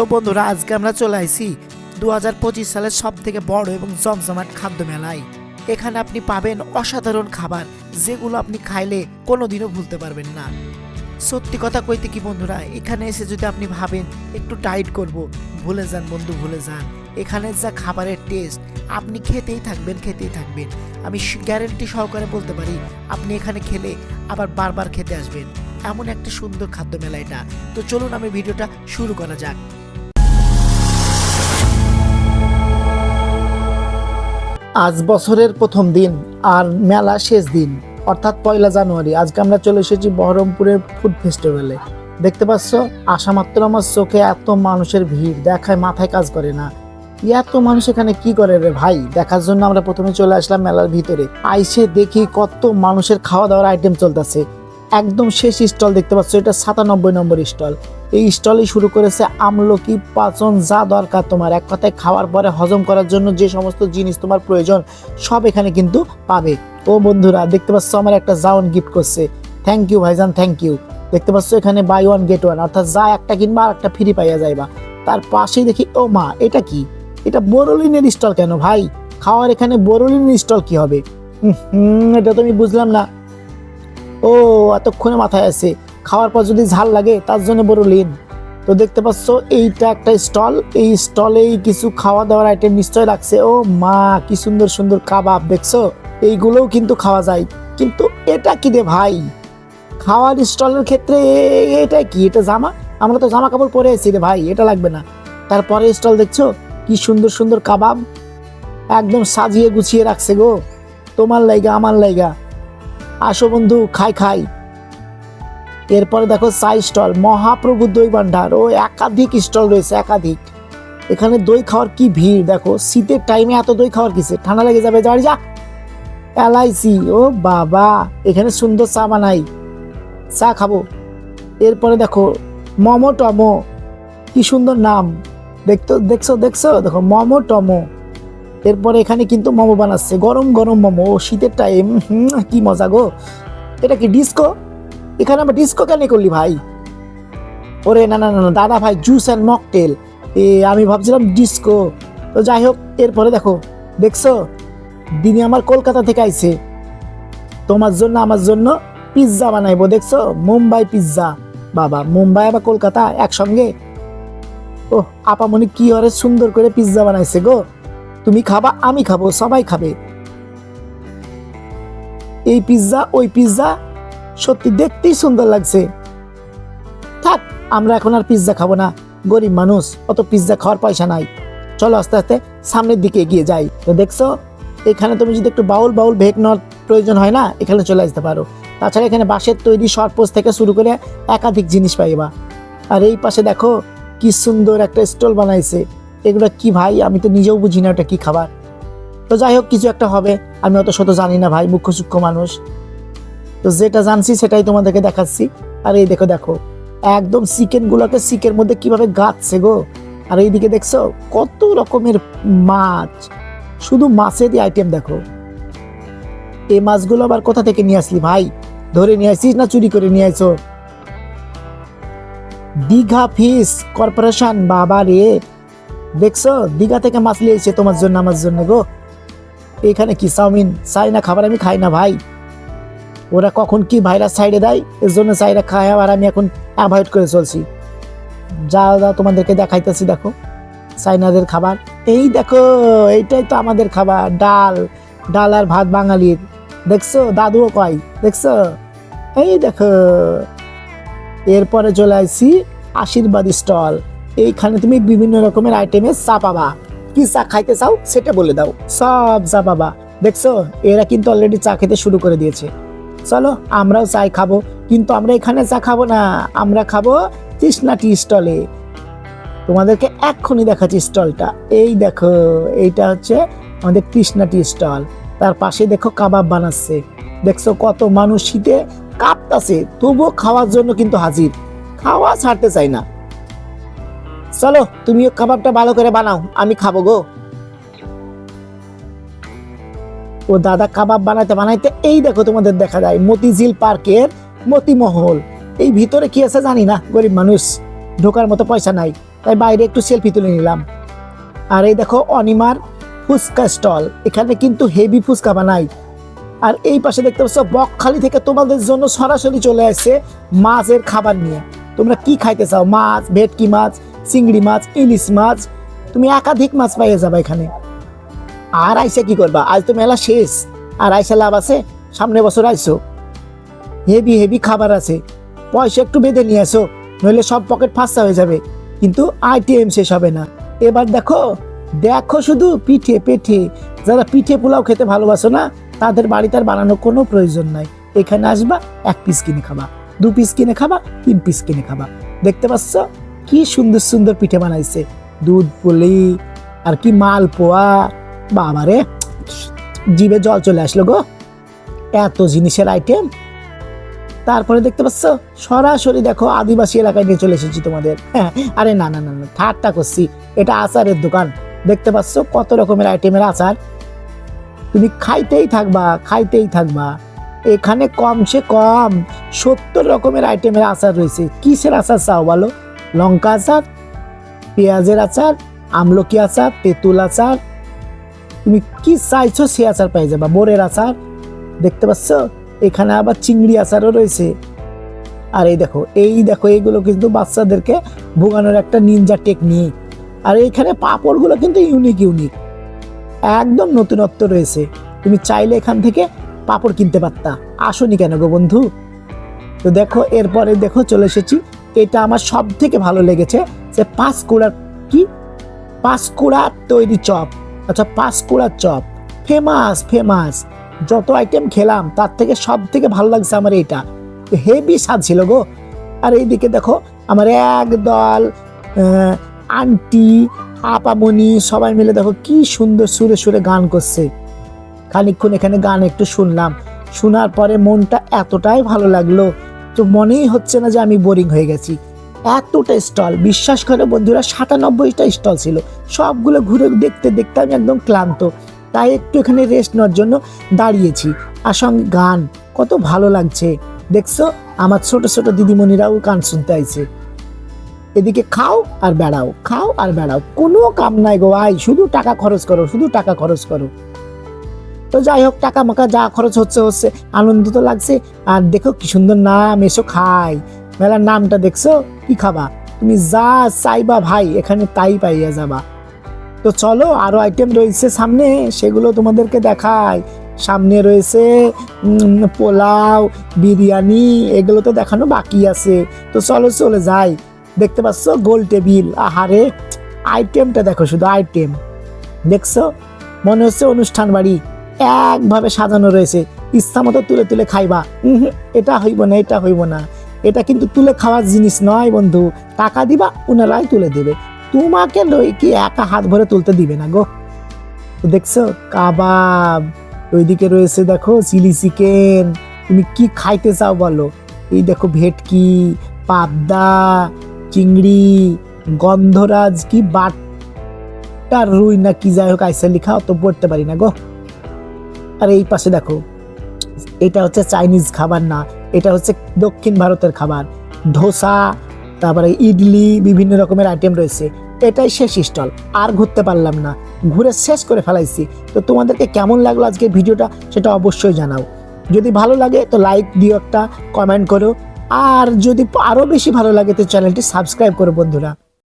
তো বন্ধুরা, আজকে আমরা চলে আইছি দু হাজার পঁচিশ সালের সব থেকে বড় এবং জমজমাট খাদ্য মেলায়। এখানে আপনি পাবেন অসাধারণ খাবার, যেগুলো আপনি খাইলে কোনোদিনও ভুলতে পারবেন না। সত্যি কথা কইতে কি বন্ধুরা, এখানে এসে যদি আপনি ভাবেন একটু টাইট করব, ভুলে যান বন্ধু, ভুলে যান। এখানে যা খাবারের টেস্ট, আপনি খেতেই থাকবেন খেতেই থাকবেন। আমি গ্যারেন্টি সহকারে বলতে পারি, আপনি এখানে খেলে আবার বারবার খেতে আসবেন। এমন একটা সুন্দর খাদ্য মেলা এটা। তো চলুন আমি ভিডিওটা শুরু করা যাক। আজ বছরের প্রথম দিন আর মেলা শেষ দিন, অর্থাৎ পয়লা জানুয়ারি। আজকে আমরা চলে এসেছি বহরমপুরের ফুড ফেস্টিভ্যালে। দেখতে পাচ্ছ আসা মাত্র আমার চোখে এত মানুষের ভিড়, দেখায় মাথায় কাজ করে না। এত মানুষ এখানে কি করে রে ভাই? দেখার জন্য আমরা প্রথমে চলে আসলাম মেলার ভিতরে। আইসে দেখি কত মানুষের খাওয়া দাওয়ার আইটেম চলতেছে। একদম শেষ স্টল দেখতে পাচ্ছ, এটা সাতানব্বই নম্বর স্টল। এই স্টলে শুরু করেছে আমলকি, পাচন, যা দরকার তোমার। এক কথায় খাওয়ার পরে হজম করার জন্য যে সমস্ত জিনিস তোমার প্রয়োজন, সব এখানে কিন্তু পাবে। ও বন্ধুরা, দেখতে পাচ্ছ আমার একটা জাউন গিফট করছে। থ্যাংক ইউ ভাইজান থ্যাংক ইউ দেখতে পাচ্ছ এখানে বাই ওয়ান গেট ওয়ান অর্থাৎ যা একটা কিনবা আর একটা ফ্রি পাইয়া যাইবা। তার পাশেই দেখি, ও মা, এটা কি? এটা বোরোলিনের স্টল কেন ভাই? খাওয়ার এখানে বোরোলিনের স্টল কি হবে? এটা তো আমি বুঝলাম না। ও, এতক্ষণে মাথায় আছে। খাওয়ার পর যদি ঝাল লাগে, তার জন্য বড় লিন তো দেখতে পাচ্ছ, এইটা একটা স্টল। এই স্টলেই কিছু খাওয়া দাওয়ার আইটেম নিশ্চয় রাখছে। ও মা, কি সুন্দর সুন্দর কাবাব, দেখছ? এইগুলোও কিন্তু খাওয়া যায়। কিন্তু এটা কি রে ভাই? খাওয়ার স্টলের ক্ষেত্রে এটা কি? এটা জামা? আমরা তো জামা কাপড় পরে আছি রে ভাই, এটা লাগবে না। তারপরে স্টল দেখছ? কি সুন্দর সুন্দর কাবাব। একদম সাজিয়ে গুছিয়ে রাখছে গো। তোমার লাইগা, আমার লাইগা। আসো বন্ধু, খাই খাই। এরপরে দেখো সাই স্টল মহাপ্রভু দই ভান্ডার ও একাধিক স্টল রয়েছে, একাধিক। এখানে দই খাওয়ার কি ভিড়? দেখো, শীতের টাইমে এত দই খাওয়ার কিসে? ঠান্ডা লেগে যাবে যাই যা। এলআইসি ও বাবা, এখানে সুন্দর চা বানাই। চা খাব। এরপরে দেখো, মমো টমো, কি সুন্দর নাম। দেখতো, দেখছ দেখছ? দেখো, মমো টমো। এরপরে এখানে কিন্তু মোমো বানাচ্ছে। গরম গরম মোমো। শীতের টাইম কি মজা গো। এটা কি ডিস্কো এখানে আমরা ডিস্কো কেন করলি ভাই? ওরে, না না না দাদা ভাই জুস অ্যান্ড মকটেল এ, আমি ভাবছিলাম ডিস্কো তো যাই হোক, এরপরে দেখো, দেখছ? দিনে আমার কলকাতা থেকে আইছে। তোমার জন্য, আমার জন্য পিৎজা বানাইবো, দেখছ? মুম্বাই পিৎজা বাবা, মুম্বাই আবার কলকাতা একসঙ্গে? ও আপামনি কি হরে সুন্দর করে পিৎজা বানাইছে গো। তুমি খাবা, আমি খাব, সবাই খাবে। এই পিৎজা ওই পিৎজা সত্যি দেখতেই সুন্দর লাগছে। থাক, আমরা এখন আর পিৎজা খাব না। গরিব মানুষ, অত পিৎজা খাওয়ার পয়সা নাই। চলো আস্তে আস্তে সামনের দিকে এগিয়ে যাই। তো দেখছ, এখানে তুমি যদি একটু বাউল বাউল ভেক নেওয়ার প্রয়োজন হয় না, এখানে চলে আসতে পারো। তাছাড়া এখানে বাঁশের তৈরি সরপোষ থেকে শুরু করে একাধিক জিনিস পাইবা। আর এই পাশে দেখো, কি সুন্দর একটা স্টল বানাইছে। এগুলো কি ভাই? আমি তো নিজেও বুঝি না ওটা কি খাবার। তো যাই হোক, কিছু একটা হবে। আমি অত শত জানি না ভাই মুখ্য সূক্ষ্ম মানুষ। তো যেটা জানছি সেটাই তোমাদেরকে দেখাচ্ছি। আর এই দেখো দেখো। একদম চিকেন গুলোকে চিকের মধ্যে কীভাবে গাচ্ছে গো। আর এইদিকে দেখছ, কত রকমের মাছ। শুধু মাছেরই আইটেম দেখো। এই মাছগুলো আবার কোথা থেকে নিয়ে আসলি ভাই? ধরে নিয়ে আসিস না চুরি করে নিয়ে আসো দীঘা ফিস কর্পোরেশন, বাবা রে। দেখছ? দীঘা থেকে মাছ লিয়েছে তোমার জন্য, আমার জন্য গো। এখানে কি চাউমিন? চাই না খাবার আমি খাই না ভাই। ওরা কখন কি ভাইরাস সাইডে দেয়, এর জন্য চাইরা খায় আর আমি এখন অ্যাভয়েড করে চলছি। যা যা তোমাদেরকে দেখাইতেছি, দেখো। চাইনাদের খাবার। এই দেখো, এইটাই তো আমাদের খাবার, ডাল। ডাল আর ভাত বাঙালির। দেখছ? দাদুও কয়, দেখছ? এই দেখো। এরপরে চলে আসছি আশীর্বাদ স্টল। এইখানে তুমি বিভিন্ন রকমের আইটেমের চা পাবা। কি চা খাইতে চাও সেটা বলে দাও। সব চা পাবা। দেখছ? এরা কিন্তু অলরেডি চা খেতে শুরু করে দিয়েছে। চলো, আমরাও চাই খাব। কিন্তু আমরা এখানে চা খাব না। আমরা খাব তৃষ্ণা টি স্টলে। তোমাদেরকে এক্ষুনি দেখাচ্ছি স্টলটা। এই দেখো, এইটা হচ্ছে আমাদের তৃষ্ণা টি স্টল। তার পাশে দেখো কাবাব বানাচ্ছে। দেখছ কত মানুষ শীতে কাঁপতাছে। তবুও খাওয়ার জন্য কিন্তু হাজির। খাওয়া ছাড়তে চাই না। চলো, তুমিও কাবাবটা ভালো করে বানাও, আমি খাব গো। ও দাদা কাবাব বানাইতে বানাইতে, এই দেখো তোমাদের দেখা যায়, মতিঝিল পার্কের মতিমহল। এই ভিতরে কি আছে জানি না, গরিব মানুষ, ঢোকার মতো পয়সা নাই, তাই বাইরে একটু সেলফি তুলে নিলাম। আর এই দেখো অনিমার ফুচকা স্টল, এখানে কিন্তু হেভি ফুচকা বানাই। আর এই পাশে দেখতে পাচ্ছ, বকখালি থেকে তোমাদের জন্য সরাসরি চলে আসছে মাছের খাবার নিয়ে। তোমরা কি খাইতে চাও? মাছ, ভেটকি মাছ চিংড়ি মাছ, ইলিশ মাছ, তুমি একাধিক মাছ পাইয়ে যাবে এখানে। আর আইসা কি করবা? আজ তো মেলা শেষ। আর আইসা লাভ আছে? সামনে বছর আইসো। হেভি হেভি খাবার আছে। পয়সা একটু বেঁধে নিয়ে আসো, নইলে সব পকেট ফাঁসা হয়ে যাবে। কিন্তু আইটিএম শেষ হবে না। এবার দেখো দেখো শুধু পিঠে, পেঠে। যারা পিঠে পোলাও খেতে ভালোবাসো না, তাদের বাড়িতে আর বানানোর কোনো প্রয়োজন নাই। এখানে আসবা, এক পিস কিনে খাবা। দু পিস কিনে খাবা, তিন পিস কিনে খাবা। দেখতে পাচ্ছ? কি সুন্দর সুন্দর পিঠে বানাইছে? দুধ পুলি, আর কি মাল পোয়া? বাবারে, জিভে জল চলে আসলো গো। এত জিনিসের আইটেম তারপরে দেখতে পাচ্ছ, সরাসরি দেখো আদিবাসী এলাকায় নিয়ে চলে এসেছি তোমাদের। হ্যাঁ আরে না না না না, ঠাট্টা করছি। এটা আচারের দোকান। দেখতে পাচ্ছ কত রকমের আইটেমের আচার। তুমি খাইতেই থাকবা খাইতেই থাকবা। এখানে কমসে কম সত্তর রকমের আইটেমের আচার রয়েছে। কিসের আচার চাও বলো? লঙ্কা আচার, পেঁয়াজের আচার, আমলকি আচার, তেঁতুল আচার। তুমি কি চাইছো সে আচার পাই যাবা? বোরের আচার। দেখতে পাচ্ছ? এখানে আবার চিংড়ি আচারও রয়েছে। আর এই দেখো এই দেখো এইগুলো কিন্তু বাচ্চাদেরকে ভোগানোর একটা নিনজা টেকনিক আর এইখানে পাপড়গুলো কিন্তু ইউনিক ইউনিক একদম নতুনত্ব রয়েছে। তুমি চাইলে এখান থেকে পাপড় কিনতে পারতা। আসনি কেন গো বন্ধু? তো দেখো, এরপরে দেখো, চলে এসেছি এটা আমার সব থেকে ভালো লেগেছে যে পাঁচকুড়ার কি? পাঁচকুড়ার তৈরি চপ। আচ্ছা পাঁচকুড়ার চপ। Famous famous. যত আইটেম খেলাম, তার থেকে সব থেকে ভালো লাগছে আমার এটা। হেভি স্বাদ ছিল গো। আর এইদিকে দেখো, আমার একদল আন্টি আপামনি, সবাই মিলে দেখো কি সুন্দর সুরে সুরে গান করছে। খানিকক্ষণ এখানে গান একটু শুনলাম। শোনার পরে মনটা এতটাই ভালো লাগল তো মনেই হচ্ছে না যে আমি বোরিং হয়ে গেছি। এতটা স্টল বিশ্বাস করে বন্ধুরা, সাতানব্বইটা স্টল ছিল। সবগুলো ঘুরে দেখতে দেখতে আমি একদম ক্লান্ত। তাই একটু এখানে রেস্ট নেওয়ার জন্য দাঁড়িয়েছি। আর সঙ্গে গান, কত ভালো লাগছে। দেখছ? আমার ছোট ছোট দিদিমণিরাও গান শুনতে আইছে। এদিকে খাও আর বেড়াও, খাও আর বেড়াও। কোনো কাম নাই গো আই শুধু টাকা খরচ করো, শুধু টাকা খরচ করো। তো যাই হোক, টাকা মাকা যা খরচ হচ্ছে হচ্ছে। আনন্দ তো লাগছে। আর দেখো কি সুন্দর নাম, এসো খাই। মেলার নামটা দেখছ? কি খাবা? তুমি যা চাইবা ভাই, এখানে তাই পাইয়া যাবা। তো চলো, আরও আইটেম রয়েছে সামনে, সেগুলো তোমাদেরকে দেখাই। সামনে রয়েছে পোলাও, বিরিয়ানি, এগুলো তো দেখানো বাকি আছে। তো চলো, চলে যাই। দেখতে পাচ্ছ গোল টেবিল। আহারে আইটেমটা দেখো, শুধু আইটেম দেখছ? মনে হচ্ছে অনুষ্ঠান বাড়ি। একভাবে সাজানো রয়েছে। ইচ্ছা মতো তুলে তুলে খাইবা। এটা হইব না, এটা হইব না। এটা কিন্তু তুলে খাওয়ার জিনিস নয় বন্ধু। টাকা দিবা ওনারাই তুলে দেবে। তোমাকে কি একা হাত ভরে তুলতে দিবে না গো? দেখছ, কাবাব, ওইদিকে রয়েছে দেখো, চিলি চিকেন। তুমি কি খাইতে চাও বলো? এই দেখো ভেটকি, পাবদা, চিংড়ি, গন্ধরাজ, কি বাট্টার রুই না কি যাই হোক আইসা লিখা অত পড়তে পারি না গো। আর এই পাশে দেখো, এটা হচ্ছে চাইনিজ খাবার না, এটা হচ্ছে দক্ষিণ ভারতের খাবার। ধোসা, তারপরে ইডলি, বিভিন্ন রকমের আইটেম রয়েছে। এটাই শেষ স্টল, আর ঘুরতে পারলাম না। ঘুরে শেষ করে ফেলাইছি। তো তোমাদেরকে কেমন লাগল আজকে ভিডিওটা সেটা অবশ্যই জানাও। যদি ভালো লাগে তো লাইক দিও একটা কমেন্ট করো। আর যদি আরও বেশি ভালো লাগে তো চ্যানেলটি সাবস্ক্রাইব করো বন্ধুরা।